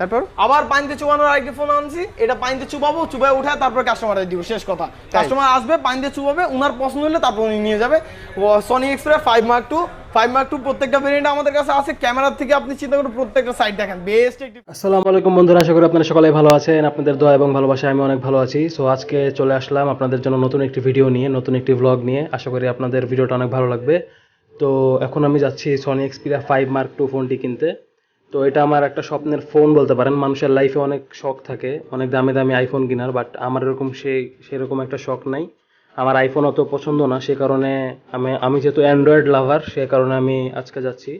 তারপর? আবার পানিতে চুবানোর আরেকটি ফোন আনছি। এটা পানিতে চুবাবো চুবাই উঠে তারপর কাস্টমারে দিব শেষ কথা। কাস্টমার আসবে পানিতে চুবাবে উনার পছন্দ হলে তারপর উনি নিয়ে যাবে। Sony Xperia five mark two five mark two প্রত্যেকটা ভেরিয়েন্ট আমাদের কাছে আছে। ক্যামেরার থেকে আপনি চিন্তা করে প্রত্যেকটা সাইড দেখেন। বেস্ট একটি আসসালামু আলাইকুম বন্ধুরা আশা করি আপনারা সকালে ভালো আছেন। আপনাদের দোয়া এবং ভালোবাসায় আমি অনেক ভালো আছি। সো আজকে চলে আসলাম আপনাদের জন্য নতুন একটি ভিডিও নিয়ে নতুন একটি ভ্লগ নিয়ে। আশা করি আপনাদের ভিডিওটা অনেক ভালো লাগবে। তো এখন আমি যাচ্ছি Sony Xperia five mark two ফোনটি কিনতে। তো এটা আমার একটা স্বপ্নের ফোন বলতে পারেন। মানুষের লাইফে অনেক শখ থাকে, অনেক দামি দামি আইফোন কেনার বাট আমার এরকম সেই, সেরকম একটা শখ নাই। আমার আইফোন অত পছন্দ না, সে কারণে আমি আমি যেহেতু অ্যান্ড্রয়েড লাভার সে কারণে আমি আজকে যাচ্ছি।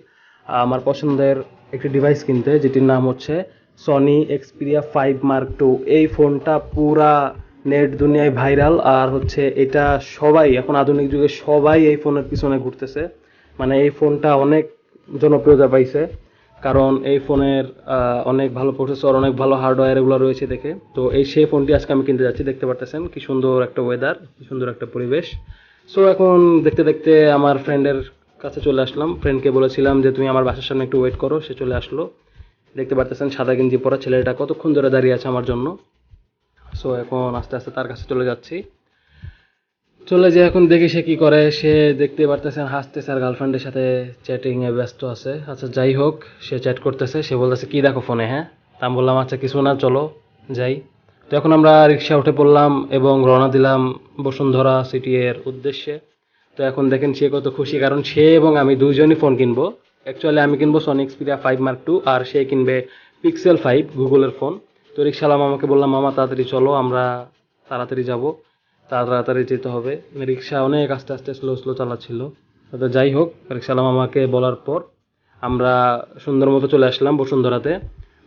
আমার পছন্দের একটি ডিভাইস কিনতে, যেটির নাম হচ্ছে Sony Xperia five mark two এই ফোনটা পুরা নেট দুনিয়ায় ভাইরাল আর হচ্ছে এটা সবাই, এখন আধুনিক যুগে সবাই এই ফোনের পিছনে ঘুরতেছে। মানে এই ফোনটা অনেক জনপ্রিয়তা পাইছে। কারণ এই ফোনের অনেক ভালো প্রসেসর, অনেক ভালো হার্ডওয়্যার এগুলো রয়েছে দেখে। তো এই সেই ফোনটি আজকে আমি কিনতে যাচ্ছি, দেখতে পারতেছেন কি সুন্দর একটা ওয়েদার কি সুন্দর একটা পরিবেশ। সো এখন দেখতে দেখতে আমার ফ্রেন্ডের কাছে চলে আসলাম। ফ্রেন্ডকে বলেছিলাম যে, তুমি আমার বাসার সামনে একটু ওয়েট করো। সে চলে আসলো। দেখতে পারতেছেন সাদা গেঞ্জি পরা ছেলেটা কতক্ষণ ধরে দাঁড়িয়ে আছে আমার জন্য। সো এখন আস্তে আস্তে তার কাছে চলে যাচ্ছি। চলে যে এখন দেখি সে কি করে। সে দেখতে পারতেছেন হাসতেছে আর গার্লফ্রেন্ডের সাথে চ্যাটিং এ ব্যস্ত আছে। আচ্ছা যাই হোক, সে চ্যাট করতেছে, সে বলতেছে, কি দেখো ফোনে হ্যাঁ? তা আমি বললাম আচ্ছা কিছু না, চলো, যাই। তো এখন আমরা রিক্সা উঠে পড়লাম এবং রওনা দিলাম বসুন্ধরা সিটি এর উদ্দেশ্যে। তো এখন দেখেন, সে কত খুশি, কারণ সে এবং আমি দুইজনই ফোন কিনবো। অ্যাকচুয়ালি আমি কিনবো Sony Xperia five mark two আর সে কিনবে পিক্সেল ফাইভ গুগলের ফোন তো রিক্সাওয়ালা মামাকে বললাম, মামা, তাড়াতাড়ি চলো, আমরা তাড়াতাড়ি যাব। তাড়াতাড়ি যেতে হবে। রিক্সা অনেক আস্তে আস্তে স্লো স্লো চালাচ্ছিল। তো যাই হোক রিক্সাওয়ালা মামাকে বলার পর আমরা সুন্দর মতো চলে আসলাম বসুন্ধরাতে।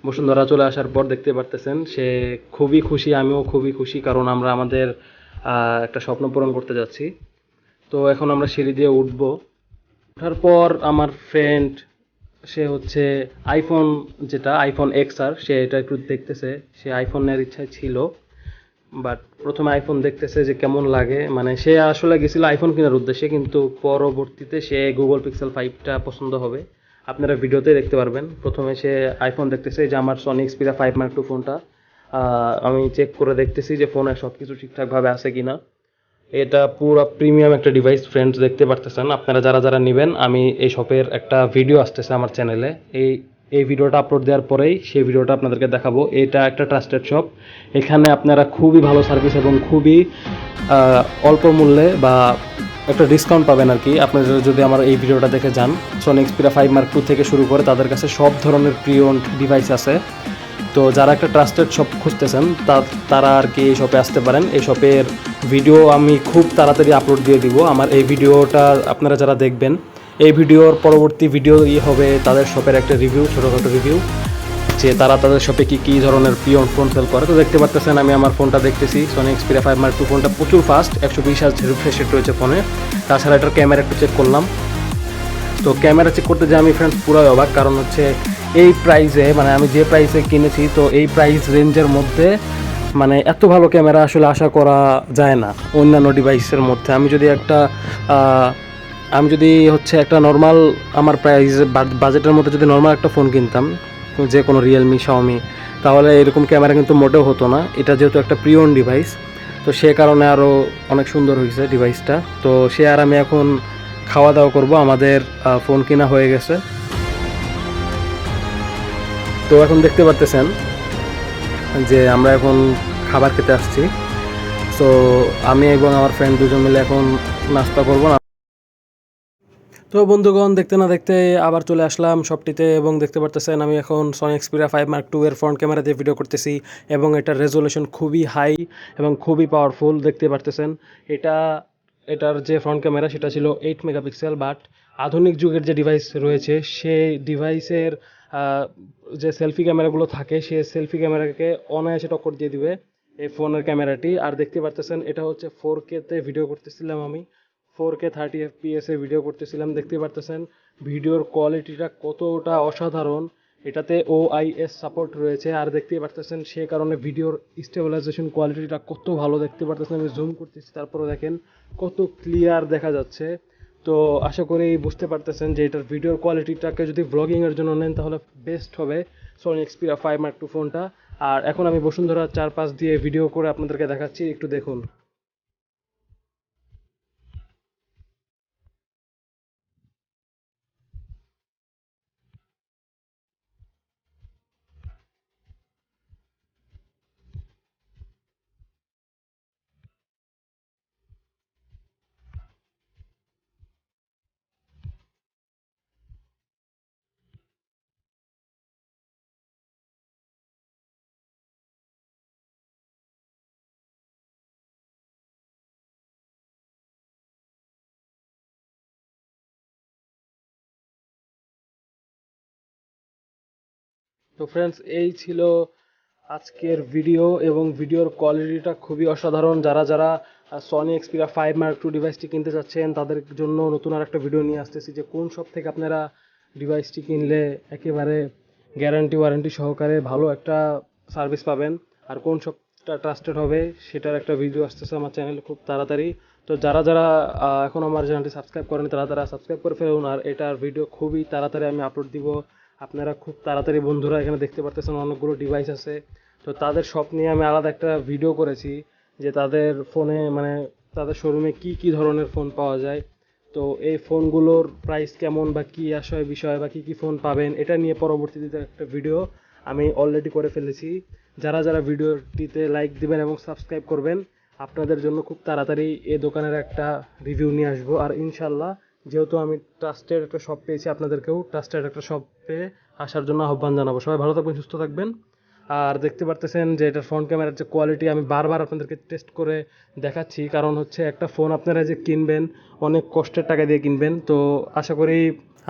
বসুন্ধরা চলে আসার পর দেখতে পারতেছেন, সে খুবই খুশি, আমিও খুবই খুশি, কারণ আমরা আমাদের একটা স্বপ্ন পূরণ করতে যাচ্ছি। তো এখন আমরা সিঁড়ি দিয়ে উঠব। ওঠার পর আমার ফ্রেন্ড সে হচ্ছে আইফোন যেটা আইফোন এক্স আর, সে এটা একটু দেখতেছে। সে আইফোন নেওয়ার ইচ্ছায় ছিল। বাট প্রথমে আইফোন দেখতেছে যে কেমন লাগে। মানে সে আসলে গেছিল আইফোন কেনার উদ্দেশ্যে, কিন্তু পরবর্তীতে সে গুগল পিক্সেল ফাইভটা পছন্দ হবে। আপনারা ভিডিওতে দেখতে পারবেন। প্রথমে সে আইফোন দেখতেছে যে আমার Sony Xperia five mark two ফোনটা। আমি চেক করে দেখতেছি যে ফোনে সব কিছু ঠিকঠাকভাবে আছে কি না এটা পুরো প্রিমিয়াম একটা ডিভাইস ফ্রেন্ডস দেখতে পারতেছেন। আপনারা যারা যারা নেবেন, আমি এই শপের একটা ভিডিও আসতেছে আমার চ্যানেলে এই এই ভিডিওটা আপলোড দেওয়ার পরেই সেই ভিডিওটা আপনাদেরকে দেখাবো। এটা একটা ট্রাস্টেড শপ এখানে আপনারা খুবই ভালো সার্ভিস এবং খুবই অল্প মূল্যে বা একটা ডিসকাউন্ট পাবেন আর কি। আপনারা যদি আমার এই ভিডিওটা দেখে যান Sony Xperia five mark two থেকে শুরু করে তাদের কাছে সব ধরনের প্রিয়ন ডিভাইস আছে। তো যারা একটা ট্রাস্টেড শপ খুঁজতেছেন তারা আর কি এই শপে আসতে পারেন। এই শপের ভিডিও আমি খুব তাড়াতাড়ি আপলোড দিয়ে দিব। আমার এই ভিডিওটা আপনারা যারা দেখবেন এই ভিডিওর পরবর্তী ভিডিও ই হবে তাদের শপের একটা রিভিউ ছোটোখাটো রিভিউ যে তারা তাদের শপে কী কী ধরনের পিওন ফোন সেল করে। তো দেখতে পাচ্ছেন আমি আমার ফোনটা দেখতেছি Sony Xperia five mark two ফোনটা প্রচুর ফাস্ট একশো বিশ হাজার রিফ্রেশ রেট রয়েছে ফোনে তাছাড়া এটার ক্যামেরা একটু চেক করলাম। তো ক্যামেরা চেক করতে যে আমি ফ্রেন্ডস পুরোই অবাক, কারণ হচ্ছে এই প্রাইসে মানে আমি যে প্রাইসে কিনেছি, তো এই প্রাইস রেঞ্জের মধ্যে মানে এত ভালো ক্যামেরা আসলে আশা করা যায় না অন্যান্য ডিভাইসের মধ্যে। আমি যদি একটা আমি যদি হচ্ছে একটা নর্মাল আমার প্রাইস বাজেটের মধ্যে যদি নর্মাল একটা ফোন কিনতাম, যে কোনো রিয়েলমি শাওমি তাহলে এরকম ক্যামেরা কিন্তু মোটেও হতো না। এটা যেহেতু একটা প্রিয়ন ডিভাইস তো সে কারণে আরও অনেক সুন্দর হয়েছে ডিভাইসটা তো সে আর আমি এখন খাওয়া দাওয়া করব, আমাদের ফোন কেনা হয়ে গেছে। তো এখন দেখতে পারতেছেন যে আমরা এখন খাবার খেতে আসছি। তো আমি এবং আমার ফ্রেন্ড দুজন মিলে এখন নাস্তা করব। না তো বন্ধুগণ, দেখতে না দেখতে আবার চলে আসলাম শপটিতে এবং দেখতে পারতেছেন আমি এখন Sony Xperia five mark two এর ফ্রন্ট ক্যামেরা দিয়ে ভিডিও করতেছি এবং এটার রেজলিউশন খুবই হাই এবং খুবই পাওয়ারফুল দেখতে পারতেছেন। এটা, এটার যে ফ্রন্ট ক্যামেরা সেটা ছিল এইট মেগাপিক্সেল বাট আধুনিক যুগের যে ডিভাইস রয়েছে, সেই ডিভাইসের যে সেলফি ক্যামেরাগুলো থাকে সে সেলফি ক্যামেরাকে অনায়াসে টক্কর দিয়ে দিবে এই ফোনের ক্যামেরাটি আর দেখতে পারতেছেন, এটা হচ্ছে ফোর কেতে ভিডিও করতেছিলাম আমি। ফোর কে থার্টি এফপিএসে ভিডিও করতেছিলাম, দেখতে পারতেছেন? ভিডিওর কোয়ালিটিটা কতটা অসাধারণ। এটাতে ওআইএস সাপোর্ট রয়েছে। আর দেখতেই পারতেছেন, সে কারণে ভিডিওর স্টেবিলাইজেশন কোয়ালিটিটা কত ভালো দেখতে পারতেছেন। আমি জুম করতেছি, তারপরে দেখেন কত ক্লিয়ার দেখা যাচ্ছে। তো আশা করি বুঝতে পারতেছেন যে এটার ভিডিওর কোয়ালিটিটাকে যদি ব্লগিংয়ের জন্য নেন, তাহলে বেস্ট হবে Sony Xperia five mark two ফোনটা আর এখন আমি বসুন্ধরা চার পাঁচ দিয়ে ভিডিও করে আপনাদেরকে দেখাচ্ছি, একটু দেখুন। তো ফ্রেন্ডস এই ছিল আজকের ভিডিও এবং ভিডিওর কোয়ালিটিটা খুবই অসাধারণ। যারা যারা Sony Xperia five mark two ডিভাইসটি কিনতে চাচ্ছেন, তাদের জন্য নতুন আর একটা ভিডিও নিয়ে আসতেছি যে কোন শপ থেকে আপনারা ডিভাইসটি কিনলে একেবারে গ্যারান্টি ওয়ারেন্টি সহকারে ভালো একটা সার্ভিস পাবেন, আর কোন সবটা ট্রাস্টেড হবে সেটার একটা ভিডিও আসতেছে আমার চ্যানেলে খুব তাড়াতাড়ি। তো যারা যারা এখন আমার চ্যানেলটি সাবস্ক্রাইব করেনি তারা তারা সাবস্ক্রাইব করে ফেলুন, আর এটার ভিডিও খুবই তাড়াতাড়ি আমি আপলোড দিব। আপনারা খুব তাড়াতাড়ি বন্ধুরা এখানে দেখতে পারতেছেন অনেকগুলো ডিভাইস আছে। তো তাদের সব নিয়ে আমি আলাদা একটা ভিডিও করেছি যে তাদের ফোনে মানে তাদের শোরুমে কি কি ধরনের ফোন পাওয়া যায়। তো এই ফোনগুলোর প্রাইস কেমন বা কী আসয় বিষয় বা কী কী ফোন পাবেন, এটা নিয়ে পরবর্তীতে একটা ভিডিও আমি অলরেডি করে ফেলেছি। যারা যারা ভিডিওটিতে লাইক দিবেন এবং সাবস্ক্রাইব করবেন, আপনাদের জন্য খুব তাড়াতাড়ি এ দোকানের একটা রিভিউ নিয়ে আসব। আর ইনশাল্লাহ যেহেতু আমি ট্রাস্টেড একটা শপ পেয়েছি আপনাদেরকেও ট্রাস্টের একটা শপে আসার জন্য আহ্বান জানাব। সবাই ভালো থাকবেন, সুস্থ থাকবেন। আর দেখতে পারতেছেন যে এটার ফ্রন্ট ক্যামেরার যে কোয়ালিটি আমি বারবার আপনাদেরকে টেস্ট করে দেখাচ্ছি। কারণ হচ্ছে একটা ফোন আপনারা যে কিনবেন, অনেক কষ্টের টাকা দিয়ে কিনবেন। তো আশা করি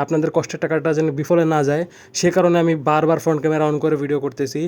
আপনাদের কষ্টের টাকাটা যেন বিফলে না যায়, সে কারণে আমি বারবার ফ্রন্ট ক্যামেরা অন করে ভিডিও করতেছি।